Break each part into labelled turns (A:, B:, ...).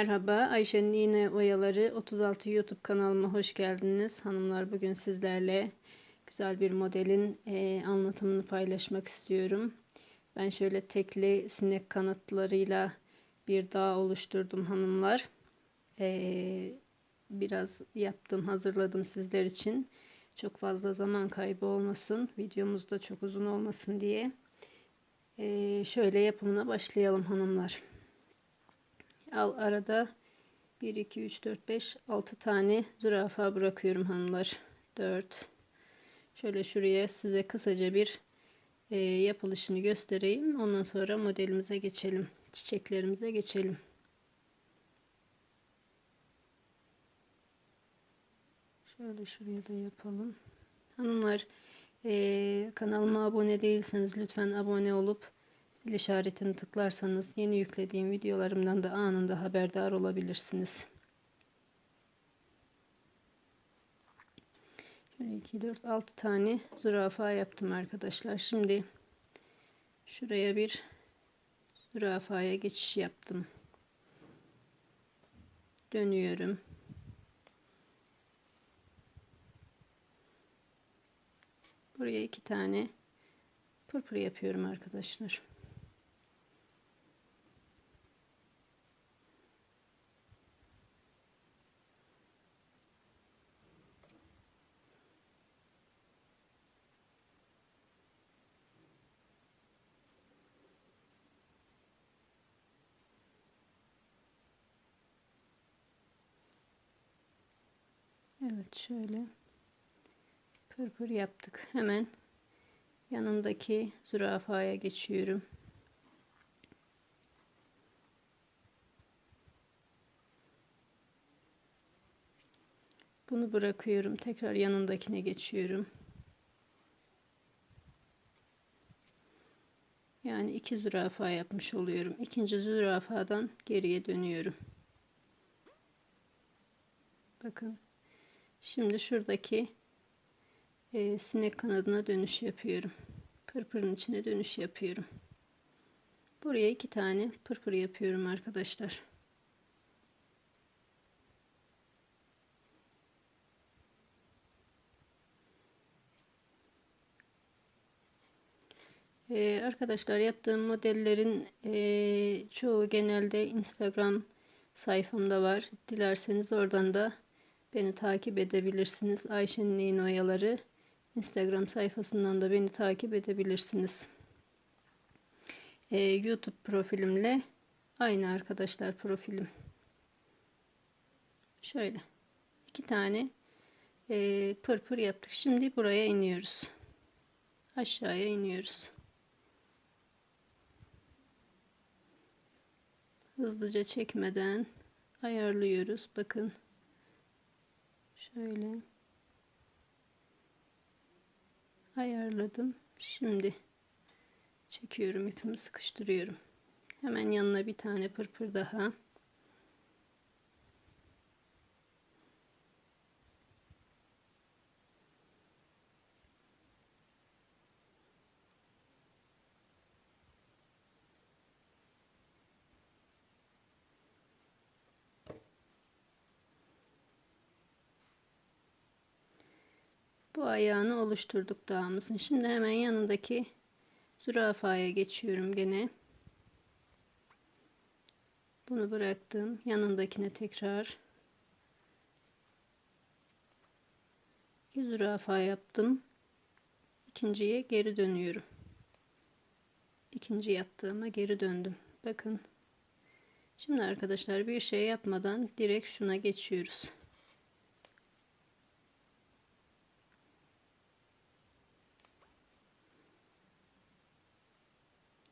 A: Merhaba, Ayşe'nin iğne oyaları 36 YouTube kanalıma hoş geldiniz. Hanımlar bugün sizlerle güzel bir modelin e, anlatımını paylaşmak istiyorum. Ben şöyle tekli sinek kanatlarıyla bir dağ oluşturdum hanımlar. E, biraz yaptım, hazırladım sizler için. Çok fazla zaman kaybı olmasın, videomuz da çok uzun olmasın diye. E, şöyle yapımına başlayalım hanımlar. Al arada 1, 2, 3, 4, 5, 6 tane zürafa bırakıyorum hanımlar. 4. Şöyle şuraya size kısaca bir e, yapılışını göstereyim. Ondan sonra modelimize geçelim. Çiçeklerimize geçelim. Şöyle şuraya da yapalım. Hanımlar e, kanalıma abone değilseniz lütfen abone olup Zil işaretini tıklarsanız yeni yüklediğim videolarımdan da anında haberdar olabilirsiniz. Şöyle 2, 4, 6 tane zürafa yaptım arkadaşlar. Şimdi şuraya bir zürafaya geçiş yaptım. Dönüyorum. Buraya iki tane pırpır yapıyorum arkadaşlar. Evet şöyle pırpır yaptık. Hemen yanındaki zürafaya geçiyorum. Bunu bırakıyorum. Tekrar yanındakine geçiyorum. Yani iki zürafa yapmış oluyorum. İkinci zürafadan geriye dönüyorum. Bakın Şimdi şuradaki e, sinek kanadına dönüş yapıyorum. Pırpırın içine dönüş yapıyorum. Buraya iki tane pırpır yapıyorum arkadaşlar. Ee, arkadaşlar yaptığım modellerin e, çoğu genelde Instagram sayfamda var. Dilerseniz oradan da Beni takip edebilirsiniz. Ayşe'nin neyin oyaları. Instagram sayfasından da beni takip edebilirsiniz. Ee, YouTube profilimle aynı arkadaşlar profilim. Şöyle iki tane e, pırpır yaptık. Şimdi buraya iniyoruz. Aşağıya iniyoruz. Hızlıca çekmeden ayarlıyoruz. Bakın. Şöyle ayarladım. Şimdi çekiyorum ipimi sıkıştırıyorum. Hemen yanına bir tane pırpır daha. Bu ayağını oluşturduk dağımızın. Şimdi hemen yanındaki zürafaya geçiyorum gene. Bunu bıraktım. Yanındakine tekrar iki zürafa yaptım. İkinciye geri dönüyorum. İkinci yaptığıma geri döndüm. Bakın. Şimdi arkadaşlar bir şey yapmadan direkt şuna geçiyoruz.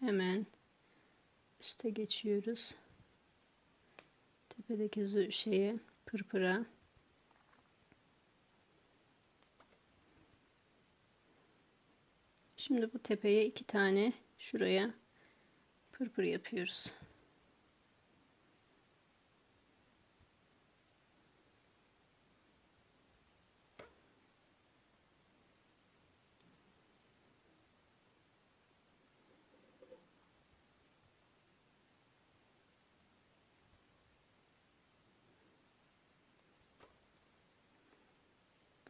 A: Hemen üste geçiyoruz. Tepedeki şeye pırpıra. Şimdi bu tepeye iki tane şuraya pırpır yapıyoruz.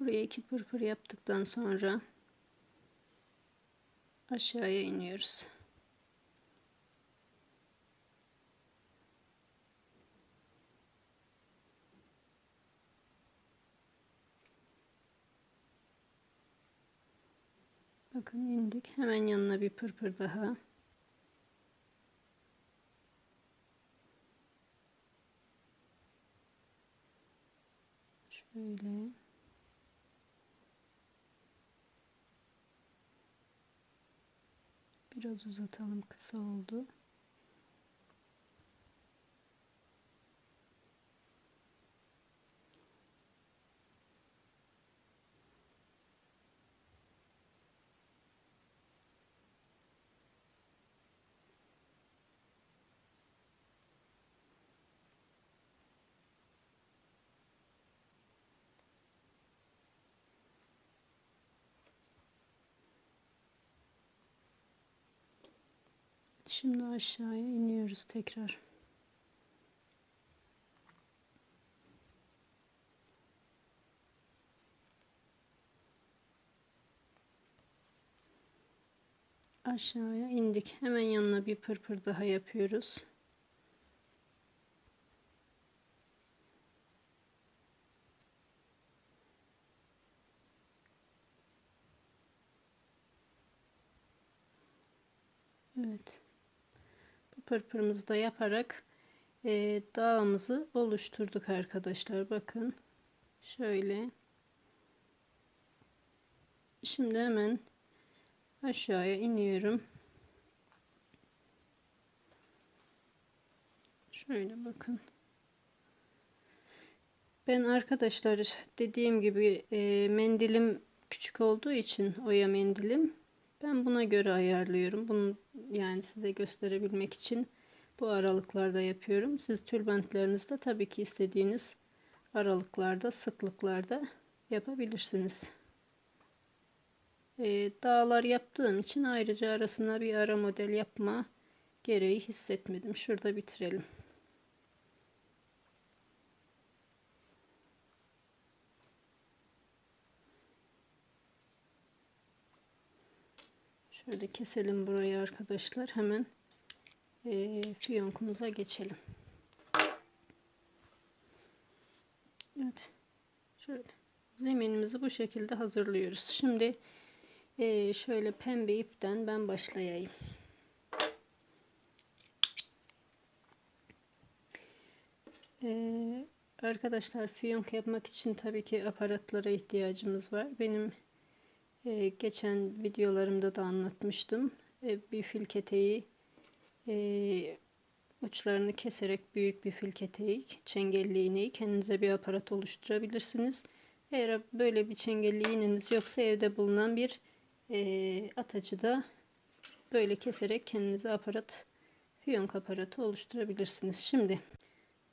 A: Buraya iki pırpır yaptıktan sonra aşağıya iniyoruz. Bakın indik. Hemen yanına bir pırpır daha. Şöyle. Biraz uzatalım. Kısa oldu. Şimdi aşağıya iniyoruz tekrar. Aşağıya indik. Hemen yanına bir pırpır daha yapıyoruz. Evet pırpırımızı da yaparak e, dağımızı oluşturduk arkadaşlar. Bakın şöyle. Şimdi hemen aşağıya iniyorum. Şöyle bakın. Ben arkadaşlar dediğim gibi e, mendilim küçük olduğu için oya mendilim ben buna göre ayarlıyorum. Bunu yani size gösterebilmek için bu aralıklarda yapıyorum. Siz tülbentlerinizde tabii ki istediğiniz aralıklarda, sıklıklarda yapabilirsiniz. Ee, dağlar yaptığım için ayrıca arasına bir ara model yapma gereği hissetmedim. Şurada bitirelim. Şöyle keselim burayı arkadaşlar. Hemen e, fiyonkumuza geçelim. Evet. Şöyle. Zeminimizi bu şekilde hazırlıyoruz. Şimdi e, şöyle pembe ipten ben başlayayım. Ee, arkadaşlar fiyonk yapmak için tabii ki aparatlara ihtiyacımız var. Benim ee, geçen videolarımda da anlatmıştım. Ee, bir fil keteği e, uçlarını keserek büyük bir fil keteği, çengelli iğneyi kendinize bir aparat oluşturabilirsiniz. Eğer böyle bir çengelli iğneniz yoksa evde bulunan bir e, atacı da böyle keserek kendinize aparat, fiyonk aparatı oluşturabilirsiniz. Şimdi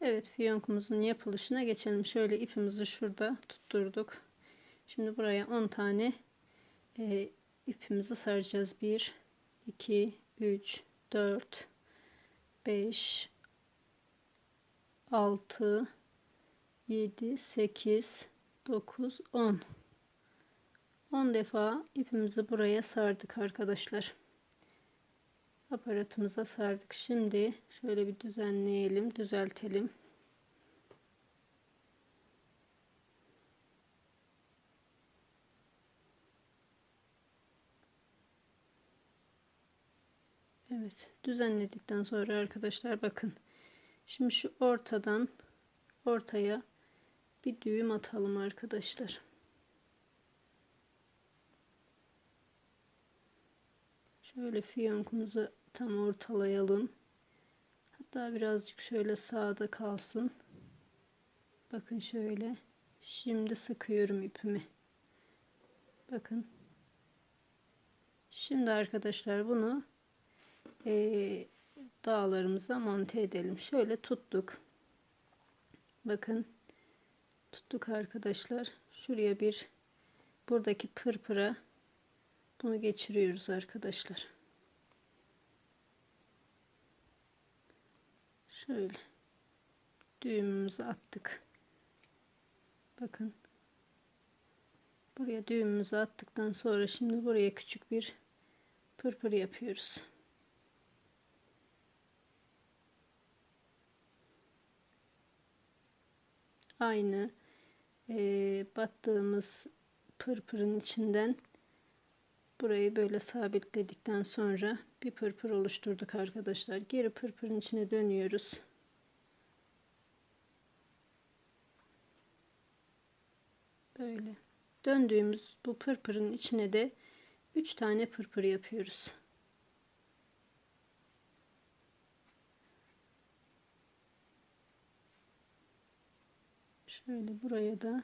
A: evet fiyonkumuzun yapılışına geçelim. Şöyle ipimizi şurada tutturduk. Şimdi buraya 10 tane e, ipimizi saracağız. 1, 2, 3, 4, 5, 6, 7, 8, 9, 10. 10 defa ipimizi buraya sardık arkadaşlar. Aparatımıza sardık. Şimdi şöyle bir düzenleyelim, düzeltelim. Evet düzenledikten sonra arkadaşlar bakın. Şimdi şu ortadan ortaya bir düğüm atalım arkadaşlar. Şöyle fiyonkumuzu tam ortalayalım. Hatta birazcık şöyle sağda kalsın. Bakın şöyle. Şimdi sıkıyorum ipimi. Bakın. Şimdi arkadaşlar bunu e, dağlarımıza monte edelim. Şöyle tuttuk. Bakın tuttuk arkadaşlar. Şuraya bir buradaki pırpıra bunu geçiriyoruz arkadaşlar. Şöyle düğümümüzü attık. Bakın. Buraya düğümümüzü attıktan sonra şimdi buraya küçük bir pırpır yapıyoruz. Aynı e, battığımız pırpırın içinden burayı böyle sabitledikten sonra bir pırpır oluşturduk arkadaşlar. Geri pırpırın içine dönüyoruz. Böyle. Döndüğümüz bu pırpırın içine de 3 tane pırpır yapıyoruz. Şöyle buraya da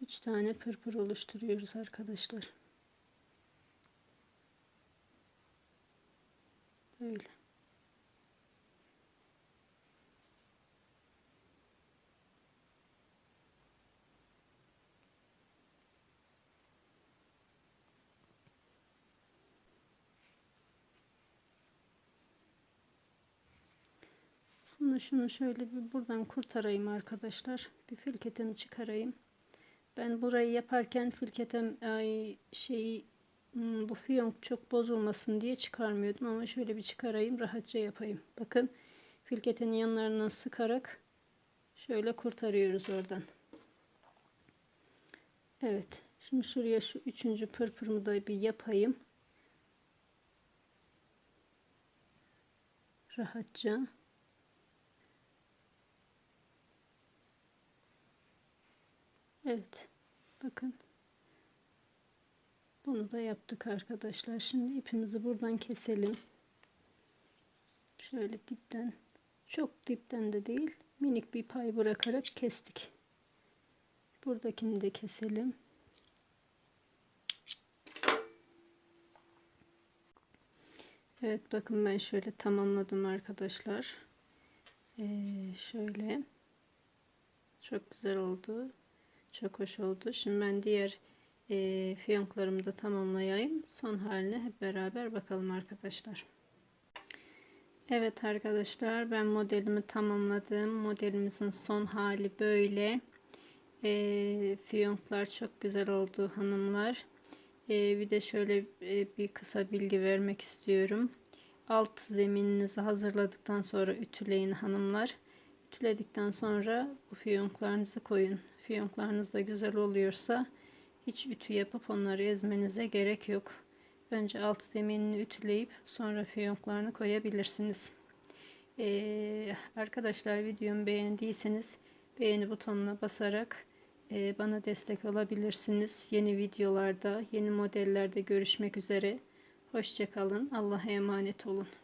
A: 3 tane pırpır oluşturuyoruz arkadaşlar. Böyle. Aslında şunu şöyle bir buradan kurtarayım arkadaşlar. Bir filketini çıkarayım. Ben burayı yaparken filketem ay, şeyi hmm, bu fiyonk çok bozulmasın diye çıkarmıyordum ama şöyle bir çıkarayım rahatça yapayım. Bakın filketenin yanlarından sıkarak şöyle kurtarıyoruz oradan. Evet. Şimdi şuraya şu üçüncü pırpırımı da bir yapayım. Rahatça. Evet. Bakın. Bunu da yaptık arkadaşlar. Şimdi ipimizi buradan keselim. Şöyle dipten çok dipten de değil minik bir pay bırakarak kestik. Buradakini de keselim. Evet bakın ben şöyle tamamladım arkadaşlar. Ee, şöyle çok güzel oldu. Çok hoş oldu. Şimdi ben diğer e, fiyonklarımı da tamamlayayım. Son haline hep beraber bakalım arkadaşlar. Evet arkadaşlar ben modelimi tamamladım. Modelimizin son hali böyle. E, fiyonklar çok güzel oldu hanımlar. E, bir de şöyle e, bir kısa bilgi vermek istiyorum. Alt zemininizi hazırladıktan sonra ütüleyin hanımlar. Ütüledikten sonra bu fiyonklarınızı koyun. Fiyonklarınız da güzel oluyorsa hiç ütü yapıp onları ezmenize gerek yok. Önce alt zeminini ütüleyip sonra fiyonklarını koyabilirsiniz. Ee, arkadaşlar videomu beğendiyseniz beğeni butonuna basarak e, bana destek olabilirsiniz. Yeni videolarda, yeni modellerde görüşmek üzere. Hoşçakalın. Allah'a emanet olun.